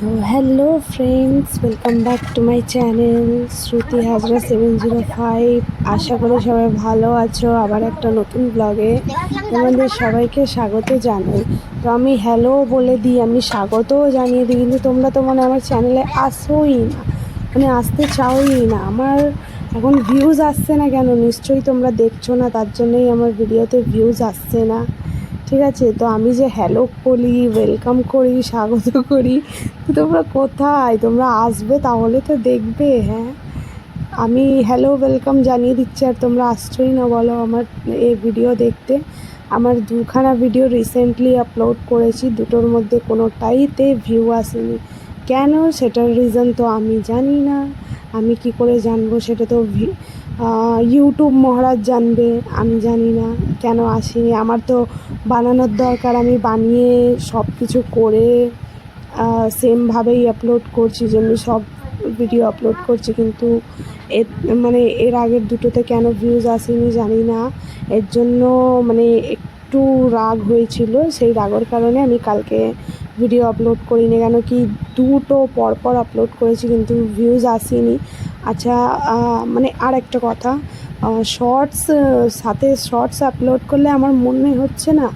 Hello friends welcome back to my channel Shruti Hazra seven zero five আশা করি সবাই ভালো আছো। আবার একটা নতুন ব্লগে তোমাদের সবাইকে স্বাগত জানাই। তো আমি হ্যালো বলে দিই, আমি স্বাগতও জানিয়ে দিই, কিন্তু তোমরা তো মানে আমার চ্যানেলে আসোই না। মানে আসতে চাওই না। আমার এখন ভিউজ আসছে না কেন? নিশ্চয়ই তোমরা দেখছ না, তার জন্যই আমার ভিডিওতে ভিউজ আসছে না। ঠিক আছে? তো আমি যে হ্যালো বলি ওয়েলকাম করি, স্বাগত করি, তো তোমরা কোথায়? তোমরা আসবে তাহলে তো দেখবে হ্যাঁ? আমি হ্যালো ওয়েলকাম জানিয়ে দিচ্ছি, আর তোমরা আসছোই না, বলো আমার এই ভিডিও দেখতে। আমার দুখানা ভিডিও রিসেন্টলি আপলোড করেছি, দুটোর মধ্যে কোনোটাইতে ভিউ আসেনি। কেন? সেটার রিজন তো আমি জানি না। আমি কি করে জানব? সেটা তো ইউটিউব মহারাজ জানবে, আমি জানি না, কেন আসেনি। আমার তো বানানোর দরকার, আমি বানিয়ে সব কিছু করে সেমভাবেই আপলোড করছি, যেমনি সব ভিডিও আপলোড করছি, কিন্তু এর মানে এর আগের দুটোতে কেন ভিউজ আসেনি জানি না। এর জন্য মানে একটু রাগ হয়েছিল, সেই রাগের কারণে আমি কালকে ভিডিও আপলোড করিনি। কেন কি দুটো পরপর আপলোড করেছি, কিন্তু ভিউজ আসেনি। আচ্ছা মানে আর একটা কথা শর্টস সাথে শর্টস আপলোড করলে আমার মনে হচ্ছে না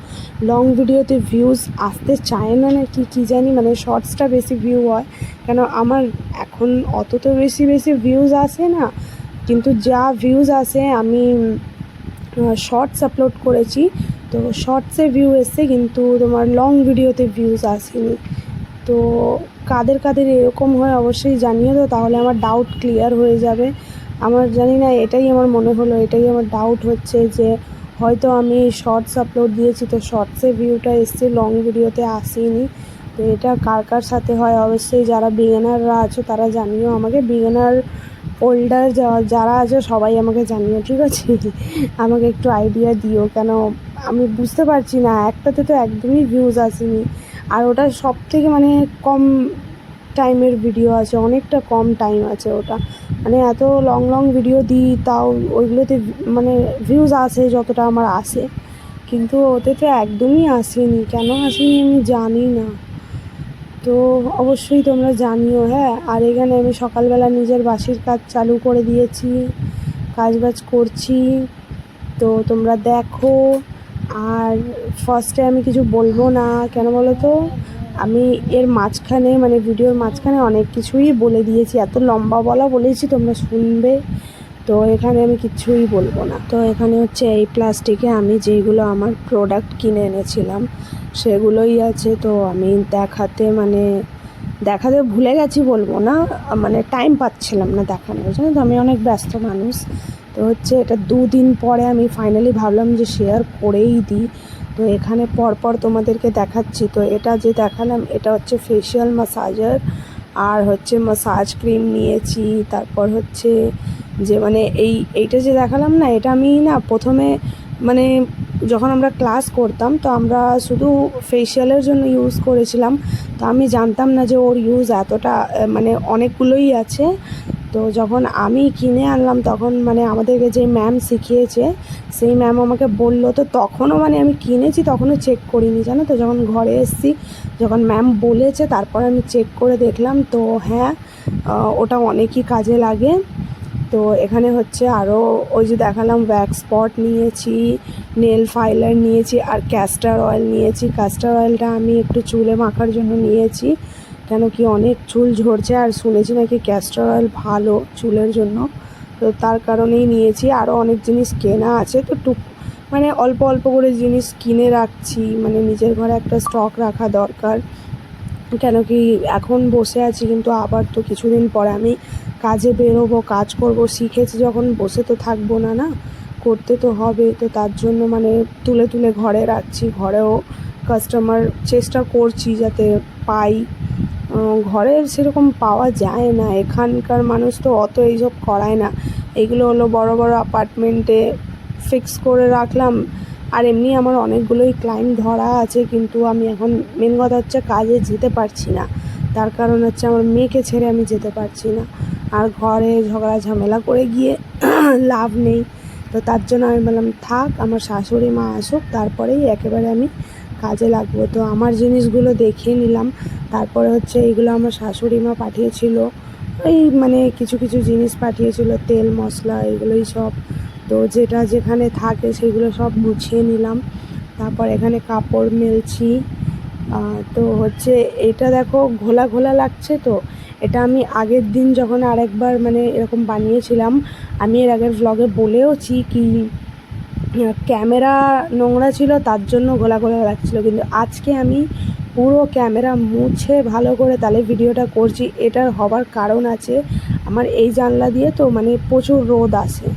লং ভিডিওতে ভিউজ আসতে চায় না না কি কী জানি মানে শর্টসটা বেশি ভিউ হয়, কেন আমার এখন অত তো বেশি বেশি ভিউজ আসে না, কিন্তু যা ভিউজ আসে, আমি শর্টস আপলোড করেছি, তো শর্টসে ভিউ এসছে কিন্তু তোমার লং ভিডিওতে ভিউজ আসেনি। তো কাদের কাদের এরকম হয় অবশ্যই জানিয়ে দাও তাহলে আমার ডাউট ক্লিয়ার হয়ে যাবে। আমার জানি না, এটাই আমার মনে হলো, এটাই আমার ডাউট হচ্ছে যে হয়তো আমি শর্টস আপলোড দিয়েছি, তো শর্টসে ভিউটা এসছে লং ভিডিওতে আসেনি। তো এটা কার কার সাথে হয়? অবশ্যই যারা বিগিনাররা আছো, তারা জানিও আমাকে। বিগিনার ওল্ডার যারা আছে, সবাই আমাকে জানিও, ঠিক আছে? আমাকে একটু আইডিয়া দিও, কেন আমি বুঝতে পারছি না, একটাতে তো একদমই ভিউজ আসেনি। আর ওটা সব থেকে মানে কম টাইমের ভিডিও আছে, অনেকটা কম টাইম আছে ওটা। মানে এত লং লং ভিডিও দিই, তাও ওইগুলোতে মানে ভিউজ আসে যতটা আমার আসে। কিন্তু ওতে তো একদমই আসেনি। কেন আসেনি আমি জানি না। তো অবশ্যই তোমরা জানিও হ্যাঁ? আর এখানে আমি সকালবেলা নিজের বাসির কাজ চালু করে দিয়েছি কাজ বাজ করছি। তো তোমরা দেখো। আর ফার্স্টে আমি কিছু বলব না। কেন বলো তো? আমি এর মাঝখানে মানে ভিডিওর মাঝখানে অনেক কিছুই বলে দিয়েছি। এত লম্বা বলা বলেছি, তোমরা শুনবে। তো এখানে আমি কিছুই বলব না। তো এখানে হচ্ছে এই প্লাস্টিকে আমি যেইগুলো আমার প্রোডাক্ট কিনে এনেছিলাম, সেগুলোই আছে। তো আমি দেখাতে মানে দেখাতে ভুলে গেছি বলব না। মানে টাইম পাচ্ছিলাম না দেখানোর। জন্য তো, আমি অনেক ব্যস্ত মানুষ। তো হচ্ছে এটা দুদিন পরে আমি ফাইনালি ভাবলাম যে শেয়ার করেই দিই। তো এখানে পরপর তোমাদেরকে দেখাচ্ছি। তো এটা যে দেখালাম, এটা হচ্ছে ফেশিয়াল মাসাজার আর হচ্ছে মাসাজ ক্রিম নিয়েছি। তারপর হচ্ছে যে মানে এই, এইটা যে দেখালাম না, এটা আমি না প্রথমে মানে যখন আমরা ক্লাস করতাম, তো আমরা শুধু ফেশিয়ালের জন্য ইউজ করেছিলাম। তো আমি জানতাম না যে ওর ইউজ এতটা মানে অনেকগুলোই আছে। তো যখন আমি কিনে আনলাম, তখন মানে আমাদেরকে যে ম্যাম শিখিয়েছে, সেই ম্যাম আমাকে বলল, তো তখনও মানে আমি কিনেছি, তখনও চেক করিনি। জানো তো, যখন ঘরে এসেছি, যখন ম্যাম বলেছে, তারপর আমি চেক করে দেখলাম, তো হ্যাঁ ওটা অনেকই কাজে লাগে। তো এখানে হচ্ছে আরও ওই যে দেখালাম ওয়্যাক্স স্পট নিয়েছি নেল ফাইলার নিয়েছি, আর ক্যাস্টার অয়েল নিয়েছি। ক্যাস্টার অয়েলটা আমি একটু চুলে মাখার জন্য নিয়েছি। কেন কি অনেক চুল ঝরছে আর শুনেছি নাকি ক্যাস্টার অয়েল ভালো চুলের জন্য। তো তার কারণেই নিয়েছি। আরও অনেক জিনিস কেনা আছে। তো টুক মানে অল্প অল্প করে জিনিস কিনে রাখছি। মানে নিজের ঘরে একটা স্টক রাখা দরকার। কেন কি এখন বসে আছি কিন্তু আবার তো কিছুদিন পরে আমি কাজে বেরোবো, কাজ করব, শিখেছি যখন বসে তো থাকব না না? করতে তো হবে। তো তার জন্য মানে তুলে তুলে ঘরে রাখছি। ঘরেও কাস্টমার চেষ্টা করছি যাতে পাই। ঘরে সেরকম পাওয়া যায় না। এখানকার মানুষ তো অত এইসব করায় না। এগুলো হলো বড় বড় অ্যাপার্টমেন্টে ফিক্স করে রাখলাম। আর এমনি আমার অনেকগুলোই ক্লায়েন্ট ধরা আছে, কিন্তু আমি এখন মেন কথা হচ্ছে কাজে যেতে পারছি না। তার কারণ হচ্ছে আমার মেয়েকে ছেড়ে আমি যেতে পারছি না। আর ঘরে ঝগড়া ঝামেলা করে গিয়ে লাভ নেই। তো তার জন্য আমি বললাম, থাক, আমার শাশুড়ি মা আসুক, তারপরেই একেবারে আমি কাজে লাগবো। তো আমার জিনিসগুলো দেখিয়ে নিলাম। তারপরে হচ্ছে এইগুলো আমার শাশুড়ি মা পাঠিয়েছিল। ওই মানে কিছু কিছু জিনিস পাঠিয়েছিল, তেল, মশলা, এগুলোই সব। তো যেটা যেখানে থাকে সেগুলো সব গুছিয়ে নিলাম। তারপর এখানে কাপড় মেলছি। তো হচ্ছে এটা দেখো ঘোলা ঘোলা লাগছে তো। এটা আমি আগের দিন যখন আরেকবার মানে এরকম বানিয়েছিলাম, আমি এর আগের ব্লগে বলেওছি কি ক্যামেরা নোংরা ছিল, তার জন্য ঘোলা ঘোলা লাগছিল। কিন্তু আজকে আমি পুরো ক্যামেরা মুছে ভালো করে তাহলে ভিডিওটা করছি। এটার হবার কারণ আছে, আমার এই জানলা দিয়ে তো মানে প্রচুর রোদ আসে।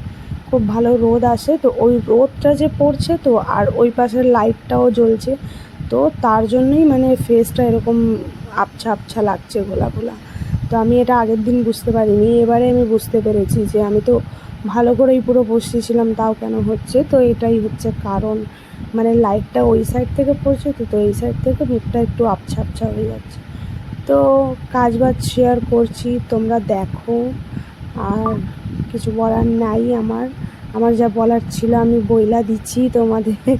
খুব ভালো রোদ আসে, তো ওই রোদটা যে পড়ছে তো, আর ওই পাশের লাইটটাও জ্বলছে, তো তার জন্যই মানে ফেসটা এরকম আবছা আবছা লাগছে ঘোলা ঘোলা তো আমি এটা আগের দিন বুঝতে পারিনি, এবারে আমি বুঝতে পেরেছি যে আমি তো ভালো করেই পুরো বসেছিলাম তাও কেন হচ্ছে? তো এটাই হচ্ছে কারণ। মানে লাইটটা ওই সাইড থেকে পড়ছে তো তো এই সাইড থেকে মুখটা একটু আবছা আবছা হয়ে যাচ্ছে। তো কাজ বাজ শেয়ার করছি, তোমরা দেখো। আর কিছু বলার নাই আমার। আমার যা বলার ছিল আমি বইলা দিচ্ছি তোমাদের।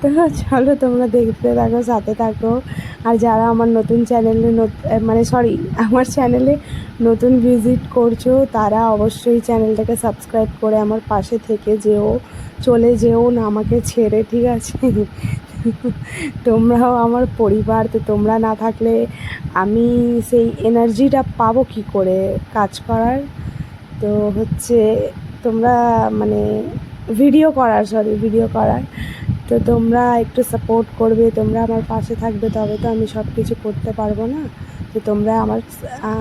তো চলো তোমরা দেখতে থাকো, সাথে থাকো। আর যারা আমার নতুন চ্যানেলে মানে সরি আমার চ্যানেলে নতুন ভিজিট করছ, তারা অবশ্যই চ্যানেলটাকে সাবস্ক্রাইব করে আমার পাশে থেকে যেও, চলে যেও না আমাকে ছেড়ে, ঠিক আছে? তোমরাও আমার পরিবার, তো তোমরা না থাকলে আমি সেই এনার্জিটা পাবো কি করে কাজ করার? তো হচ্ছে তোমরা মানে ভিডিও করার সরি ভিডিও করার। তো তোমরা একটু সাপোর্ট করবে, তোমরা আমার পাশে থাকবে, তবে তো আমি সব কিছু করতে পারব না। তো তোমরা আমার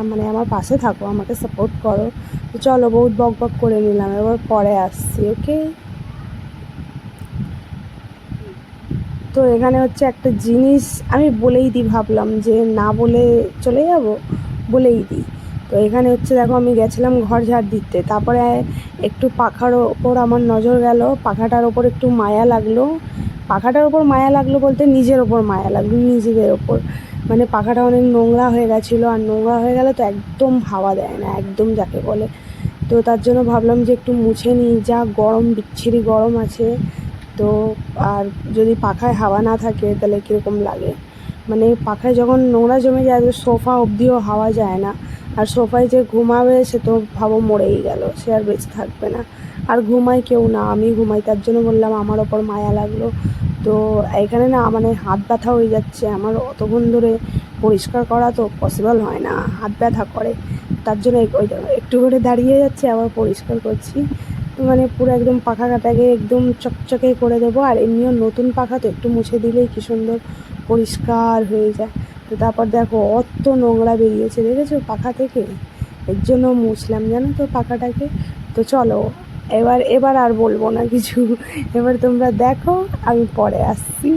মানে আমার পাশে থাকো, আমাকে সাপোর্ট করো। তো চলো বহুত বক বক করে নিলাম, এবার পরে আসছি ওকে তো এখানে হচ্ছে একটা জিনিস, আমি বলেই দিই, ভাবলাম যে না বলে চলে যাব, বলেই দিই। তো এখানে হচ্ছে দেখো আমি গেছিলাম ঘর ঝাড় দিতে। তারপরে একটু পাখার ওপর আমার নজর গেল। পাখাটার ওপর একটু মায়া লাগল। পাখাটার ওপর মায়া লাগল বলতে নিজের ওপর মায়া লাগল, নিজেদের ওপর। মানে পাখাটা অনেক নোংরা হয়ে গেছিল। আর নোংরা হয়ে গেলে তো একদম হাওয়া দেয় না, একদম যাকে বলে। তো তার জন্য ভাবলাম যে একটু মুছে নিই, যা গরম, বিচ্ছিরি গরম আছে। তো আর যদি পাখায় হাওয়া না থাকে তাহলে কীরকম লাগে? মানে পাখায় যখন নোংরা জমে যায় সোফা অবধিও হাওয়া যায় না। আর সোফায় যে ঘুমাবে সে তো ভাবো মরেই গেল, সে আর বেঁচে থাকবে না। আর ঘুমায় কেউ না, আমি ঘুমাই, তার জন্য বললাম আমার ওপর মায়া লাগল। তো এখানে না মানে হাত ব্যথা হয়ে যাচ্ছে, আমার অতক্ষণ ধরে পরিষ্কার করা তো পসিবল হয় না, হাত ব্যথা করে। তার জন্য একটু করে দাঁড়িয়ে যাচ্ছে, আবার পরিষ্কার করছি। মানে পুরো একদম পাখা কাটাকে একদম চকচকে করে দেবো, আর এমনিও নতুন পাখা তো একটু মুছে দিলেই কি সুন্দর পরিষ্কার হয়ে যায়। তো তারপর দেখো, অত নোংরা বেরিয়েছে, দেখেছ? পাখা থেকে। এর জন্য মুছলাম, জানো তো পাখাটাকে? তো চলো, এবার এবার আর বলব না কিছু। এবার তোমরা দেখো, আমি পরে আসছি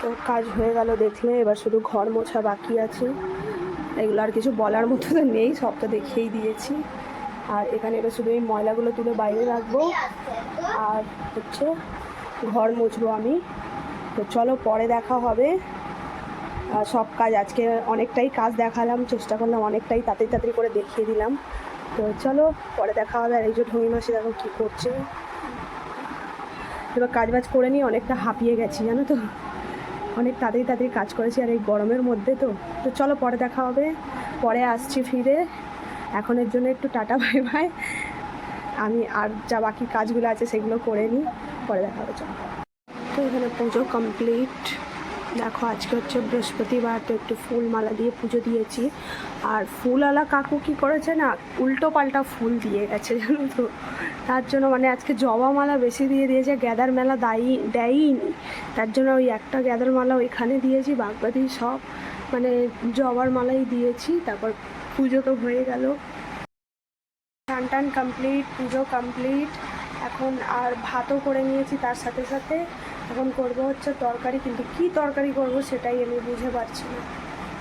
তো কাজ হয়ে গেল দেখলে, এবার শুধু ঘর মোছা বাকি আছে। এগুলো আর কিছু বলার মতো তো নেই, সব তো দেখিয়েই দিয়েছি। আর এখানে এবার শুধু এই ময়লাগুলো তুলে বাইরে রাখব। আর হচ্ছে ঘর মুছবো আমি। তো চলো পরে দেখা হবে। সব কাজ আজকে অনেকটাই কাজ দেখালাম, চেষ্টা করলাম অনেকটাই তাড়াতাড়ি তাড়াতাড়ি করে দেখিয়ে দিলাম। তো চলো পরে দেখা হবে। আর এই যে ঢঙ্গি মাসি দেখো কী করছে। এবার কাজ বাজ করে নিয়ে অনেকটা হাঁপিয়ে গেছি, জানো তো? অনেক তাড়াতাড়ি তাড়াতাড়ি কাজ করেছি আর এই গরমের মধ্যে তো। তো চলো পরে দেখা হবে। পরে আসছি ফিরে। এখনের জন্য একটু টাটা বাই বাই আমি আর যা বাকি কাজগুলো আছে সেগুলো করে নিই। পরে দেখা হবে, চলো। তো এখানে পুজো কমপ্লিট দেখো, আজকে হচ্ছে বৃহস্পতিবার, তো একটু ফুল মালা দিয়ে পুজো দিয়েছি। আর ফুলওয়ালা কাকু কি করেছে না উল্টো পাল্টা ফুল দিয়ে গেছে জানো তো? তার জন্য মানে আজকে জবা মালা বেশি দিয়ে দিয়েছে, গ্যাদার মেলা দায়ী, দেয়ইনি। তার জন্য ওই একটা গ্যাদার মালা ওইখানে দিয়েছি, বাগবাদি সব মানে জবার মালাই দিয়েছি, তারপর পুজো তো হয়ে গেল। টান টান কমপ্লিট পুজো কমপ্লিট এখন আর ভাতও করে নিয়েছি তার সাথে সাথে। এখন করব হচ্ছে তরকারি, কিন্তু কি তরকারি করব সেটাই আমি বুঝে পারছি না।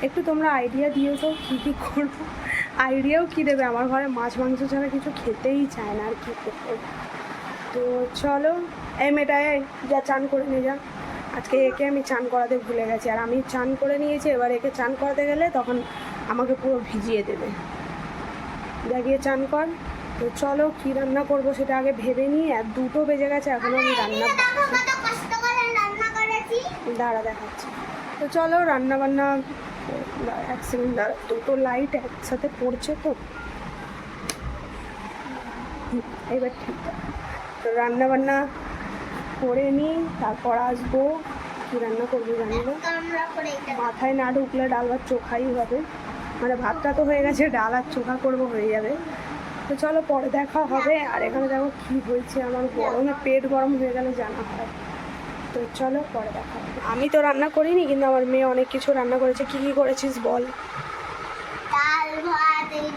একটু তোমরা আইডিয়া দিও তো, কী কী করব। আইডিয়াও কী দেবে? আমার ঘরে মাছ, মাংস ছাড়া কিছু খেতেই চায় না আর কী করব। তো চলো, এই মেয়েটা এই যা চান করে নিয়ে যা। আজকে একে আমি চান করাতে ভুলে গেছি, আর আমি চান করে নিয়েছি, এবার একে চান করাতে গেলে তখন আমাকে পুরো ভিজিয়ে দেবে। যা গিয়ে চান কর। তো চলো, কী রান্না করব সেটা আগে ভেবে নিই আর দুটো বেজে গেছে এখনও আমি রান্না দাঁড়া দেখাচ্ছি। তো চলো রান্না বান্না এক সেকেন্ড দাঁড়া। দুটো লাইট একসাথে পড়ছে তো। এবার ঠিক। তো রান্না বান্না করে নিই, তারপর আসব। কী রান্না করব জানি না। মাথায় না ঢুকলে ডাল ভাত চোখাই হবে। মানে ভাতটা তো হয়ে গেছে, ডাল আর চোখা করব হয়ে যাবে। তো চলো পরে দেখা হবে। আর এখানে দেখো কী হয়েছে, আমার গরমে পেট গরম হয়ে গেলে জানা হয়। তো চলো পরে দেখা হবে। আমি তো রান্না করিনি কিন্তু আমার মেয়ে অনেক কিছু রান্না করেছে। কী কী করেছিস বল? ডাল ভাত এই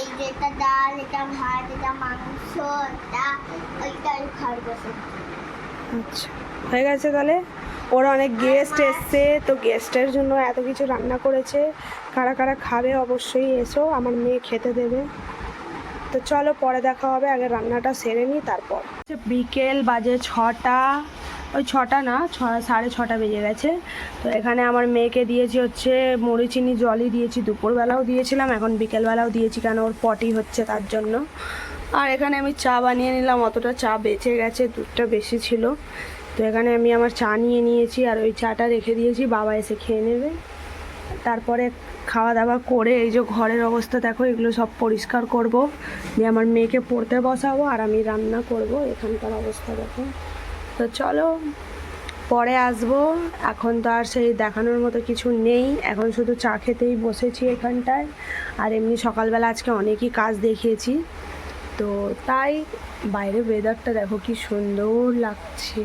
এই যেটা ডাল এটা ভাত এটা মাংস এটা ওইটা খরগোশ। আচ্ছা হয়ে গেছে তাহলে? ওরা অনেক গেস্ট এসছে তো গেস্টের জন্য এত কিছু রান্না করেছে। কারা কারা খাবে অবশ্যই এসো আমার মেয়ে খেতে দেবে। তো চলো পরে দেখা হবে আগে রান্নাটা সেরে নিই তারপর। বিকেল বাজে ছটা। ওই ছটা না, ছ, সাড়ে ছটা বেজে গেছে। তো এখানে আমার মেয়েকে দিয়েছি হচ্ছে মুড়ি চিনি জলই দিয়েছি, দুপুরবেলাও দিয়েছিলাম, এখন বিকেলবেলাও দিয়েছি কেন ওর পটি হচ্ছে তার জন্য। আর এখানে আমি চা বানিয়ে নিলাম, অতটা চা বেঁচে গেছে, দুধটা বেশি ছিল। তো এখানে আমি আমার চা নিয়ে নিয়েছি আর ওই চাটা রেখে দিয়েছি, বাবা এসে খেয়ে নেবে। তারপরে খাওয়া দাওয়া করে এই যে ঘরের অবস্থা, দেখো এগুলো সব পরিষ্কার করব। দিয়ে আমার মেয়েকে পড়তে বসাবো আর আমি রান্না করব, এখানকার অবস্থা দেখো। তো চলো পরে আসব। এখন তো আর সেই দেখানোর মতো কিছু নেই। এখন শুধু চা খেতেই বসেছি এখানটায়। আর এমনি সকালবেলা আজকে অনেকই কাজ দেখিয়েছি। তো তাই বাইরে ওয়েদারটা দেখো কি সুন্দর লাগছে।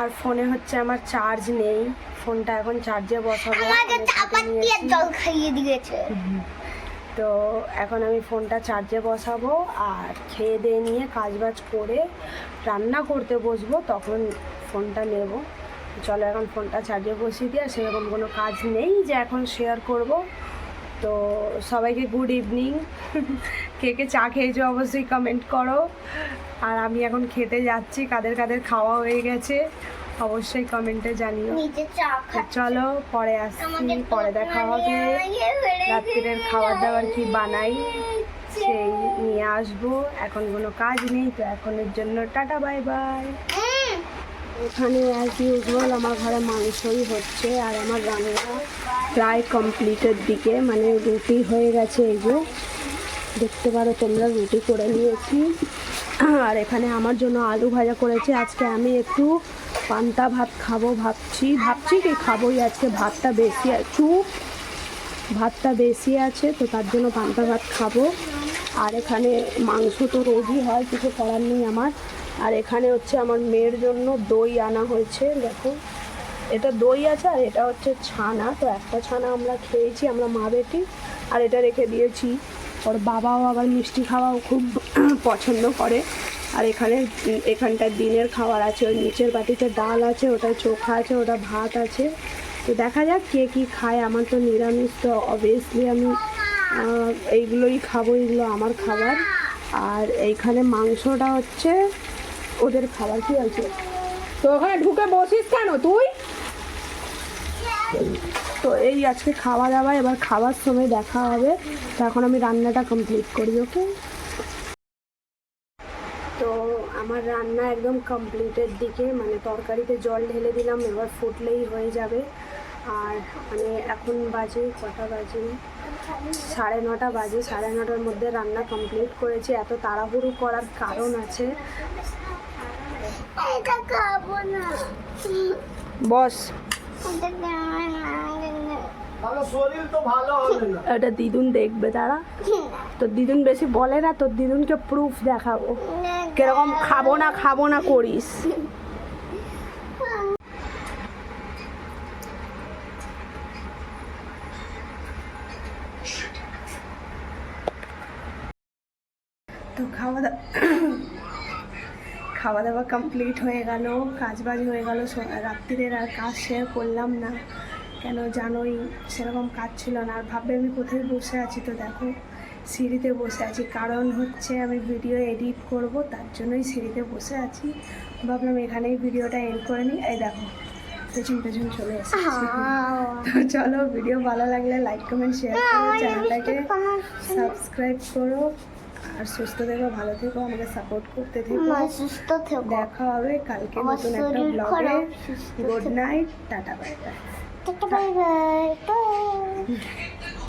আর ফোনে হচ্ছে আমার চার্জ নেই। ফোনটা এখন চার্জে বসাবো। জল খাইয়ে দিয়েছে। তো এখন আমি ফোনটা চার্জে বসাবো আর খেয়ে দিয়ে নিয়ে কাজবাজ করে রান্না করতে বসবো, তখন ফোনটা নেব। চলো এখন ফোনটা চার্জে বসিয়ে দিয়ে সেরকম কোনো কাজ নেই যে এখন শেয়ার করব। তো সবাইকে গুড ইভিনিং কে কে চা খেয়েছো অবশ্যই কমেন্ট করো। আর আমি এখন খেতে যাচ্ছি কাদের কাদের খাওয়া হয়ে গেছে অবশ্যই কমেন্টে জানিও। চলো পরে আসছি পরে দেখা হবে। রাত্রিরের খাবার দাবার কি বানাই সেই নিয়ে আসব। এখন কোনো কাজ নেই তো এখনের জন্য টাটা বাই বাই এখানে অ্যাজ ইউজুয়াল আমার ঘরে মাংসই হচ্ছে আর আমার রান্না প্রায় কমপ্লিটের দিকে মানে রুটি হয়ে গেছে এই যে। দেখতে পারো তোমরা রুটি করে নিয়েছি। আর এখানে আমার জন্য আলু ভাজা করেছে। আজকে আমি একটু পান্তা ভাত খাব ভাবছি। ভাবছি কি খাবোই আজকে, ভাতটা বেশি আছে চুপ ভাতটা বেশি আছে, তো তার জন্য পান্তা ভাত খাব। আর এখানে মাংস তো রোজই হয়, কিছু করার নেই আমার। আর এখানে হচ্ছে আমার মেয়ের জন্য দই আনা হয়েছে, দেখো। এটা দই আছে আর এটা হচ্ছে ছানা, তো একটা ছানা আমরা খেয়েছি, আমরা মা বেটি, আর এটা রেখে দিয়েছি। ওর বাবাও আবার মিষ্টি খাওয়াও খুব পছন্দ করে। আর এখানে উম, এখানটার দিনের খাবার আছে ওই নিচের বাটিতে ডাল আছে ওটা চোখা আছে ওটা ভাত আছে। তো দেখা যাক কে কী খায় আমার তো নিরামিষ তো অবভিয়াসলি আমি এইগুলোই খাব এগুলো আমার খাবার। আর এইখানে মাংসটা হচ্ছে ওদের খাবার কি আছে তো ওখানে ঢুকে বসিস কেন তুই? তো এই আজকে খাওয়া দাওয়া এবার খাওয়ার সময় দেখা হবে। তো এখন আমি রান্নাটা কমপ্লিট করি ওকে তো আমার রান্না একদম কমপ্লিটের দিকে মানে তরকারিতে জল ঢেলে দিলাম এবার ফুটলেই হয়ে যাবে। আর মানে এখন বাজে কটা বাজে? সাড়ে নটা বাজে সাড়ে নটার মধ্যে রান্না কমপ্লিট করেছি। এত তাড়াহুড়ো করার কারণ আছে। বস। এটা দিদুন দেখবে তারা তোর দিদুন বেশি বলে না তোর দিদুনকে প্রুফ দেখাবো। কীরকম খাব না খাব না করিস। তো খাওয়া দাওয়া খাওয়া দাওয়া কমপ্লিট হয়ে গেল কাজ বাজ হয়ে গেল রাত্রিরের আর কাজ শেয়ার করলাম না। কেন জানোই সেরকম কাজ ছিল না। আর ভাববে আমি কোথায় বসে আছি তো দেখো সিঁড়িতে বসে আছি। কারণ হচ্ছে আমি ভিডিও এডিট করব তার জন্যই সিঁড়িতে বসে আছি। ভাবলাম এখানেই ভিডিওটা এন্ড করে নিই। এই দেখো পেছন পেছন চলে এসেছি। তো চলো ভিডিও ভালো লাগলে লাইক কমেন্ট শেয়ার করো চ্যানেলটাকে সাবস্ক্রাইব করো। আর সুস্থ থেকো ভালো থেকো আমাকে সাপোর্ট করতে থেকো। সুস্থ থেকো। দেখা হবে কালকে নতুন একটা ব্লগে good night tata bye bye tata bye bye